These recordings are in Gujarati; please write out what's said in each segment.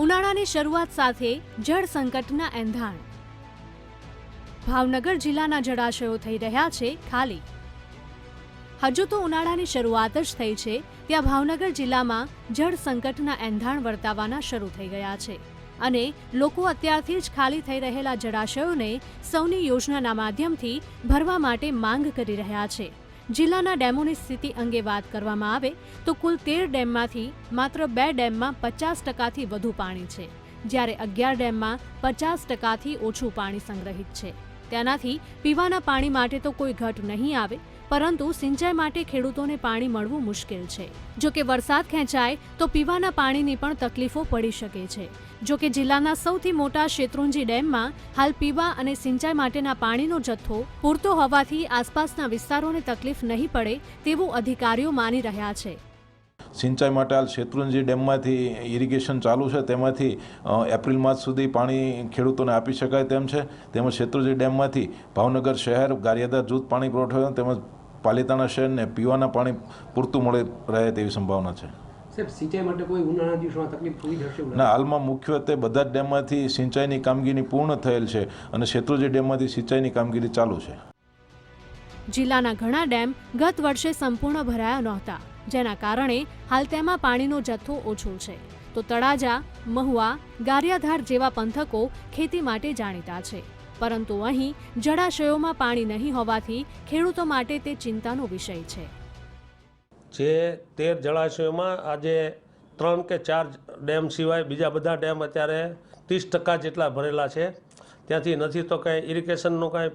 ઉનાળાની શરૂઆત સાથે જળ સંકટના એંધાણ. ભાવનગર જિલ્લાના જળાશયો થઈ રહ્યા છે ખાલી. હજુ તો ઉનાળાની શરૂઆત જ થઈ છે, ત્યાં ભાવનગર જિલ્લામાં જળ સંકટના એંધાણ વર્તાવાના શરૂ થઈ ગયા છે અને લોકો અત્યારથી જ ખાલી થઈ રહેલા જળાશયોને સૌની યોજનાના માધ્યમથી ભરવા માટે માંગ કરી રહ્યા છે. જિલ્લાના ડેમોની સ્થિતિ અંગે વાત કરવામાં આવે તો કુલ તેર ડેમમાંથી માત્ર બે ડેમમાં પચાસ ટકાથી વધુ પાણી છે, જ્યારે અગિયાર ડેમમાં પચાસ ટકાથી ઓછું પાણી સંગ્રહિત છે. તેનાથી પીવાના પાણી માટે તો કોઈ ઘટ નહીં આવે પરંતુ સિંચાઈ માટે ખેડૂતોને પાણી મળવું મુશ્કેલ છે. જો કે વરસાદ ખેંચાય, તો પીવાના પાણીની પણ તકલીફો પડી શકે છે. જો કે જિલ્લાના સૌથી મોટા શેત્રુંજી ડેમમાં હાલ પીવા અને સિંચાઈ માટેના પાણીનો જથ્થો પૂરતો હોવાથી આસપાસના વિસ્તારોને તકલીફ નહીં પડે તેવું અધિકારીઓ માની રહ્યા છે. સિંચાઈ માટે હાલ શેત્રુંજી ડેમમાંથી ઇરિગેશન ચાલુ છે. તેમાંથી એપ્રિલ માસ સુધી પાણી ખેડૂતોને આપી શકાય તેમ છે. તેમજ શેત્રુંજી ડેમમાંથી ભાવનગર શહેર ગારિયાદા જૂથ પાણી પુરવઠો તેમજ પાલિતાણા શહેરને પીવાના પાણી પૂરતું મળી રહે તેવી સંભાવના છે. સાહેબ સિંચાઈ માટે કોઈ ઉનાળાના દિવસોમાં તકલીફ થોડી થશે એવું ના હાલમાં મુખ્યત્વે બધા જ ડેમમાંથી સિંચાઈની કામગીરી પૂર્ણ થયેલ છે અને શેત્રુજી ડેમમાંથી સિંચાઈની કામગીરી ચાલુ છે. જિલ્લાના ઘણા ડેમ ગત વર્ષે સંપૂર્ણ ભરાયા નહોતા જેના કારણે હાલ તેમાં પાણીનો જથ્થો ઓછો છે. તો તળાજા મહુવા ગારિયાધાર જેવા પંથકો ખેતી માટે જાણીતા છે. પરંતુ અહીં જળાશયોમાં પાણી નહીં હોવાથી ખેડૂતો માટે તે ચિંતાનો વિષય છે. જે તેર જળાશયોમાં આજે ત્રણ કે ચાર ડેમ સિવાય બીજા બધા ડેમ અત્યારે ત્રીસ ટકા જેટલા ભરેલા છે. ત્યાંથી નથી તો કાંઈ ઇરિગેશનનું કાંઈ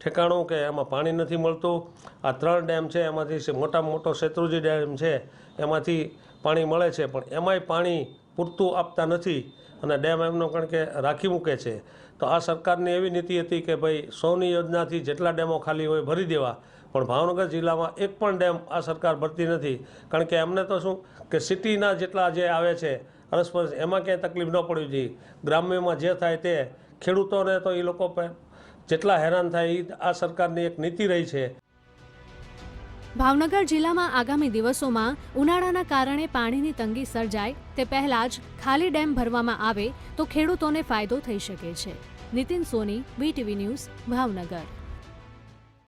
ઠેકાણું કે એમાં પાણી નથી મળતું. આ ત્રણ ડેમ છે, એમાંથી મોટામાં મોટો શેત્રુંજી ડેમ છે, એમાંથી પાણી મળે છે, પણ એમાંય પાણી પૂરતું આપતા નથી અને ડેમ એમનો કારણ કે રાખી મૂકે છે. તો આ સરકારની એવી નીતિ હતી કે ભાઈ સૌની યોજનાથી જેટલા ડેમો ખાલી હોય ભરી દેવા, પણ ભાવનગર જિલ્લામાં એક પણ ડેમ આ સરકાર ભરતી નથી. કારણ કે એમને તો શું કે સિટીના જેટલા જે આવે છે, અરસપરસ એમાં ક્યાંય તકલીફ ન પડવી જોઈએ. ગ્રામ્યમાં જે થાય તે ખેડૂતોને તો એ લોકો પર જેટલા હેરાન થાય આ સરકારની એક નીતિ રહી છે. ભાવનગર જિલ્લામાં આગામી દિવસોમાં ઉનાળાના કારણે પાણીની તંગી સર્જાય તે પહેલા જ ખાલી ડેમ ભરવામાં આવે તો ખેડૂતોને ફાયદો થઈ શકે છે. Nitin Soni VTV news, Bhavnagar.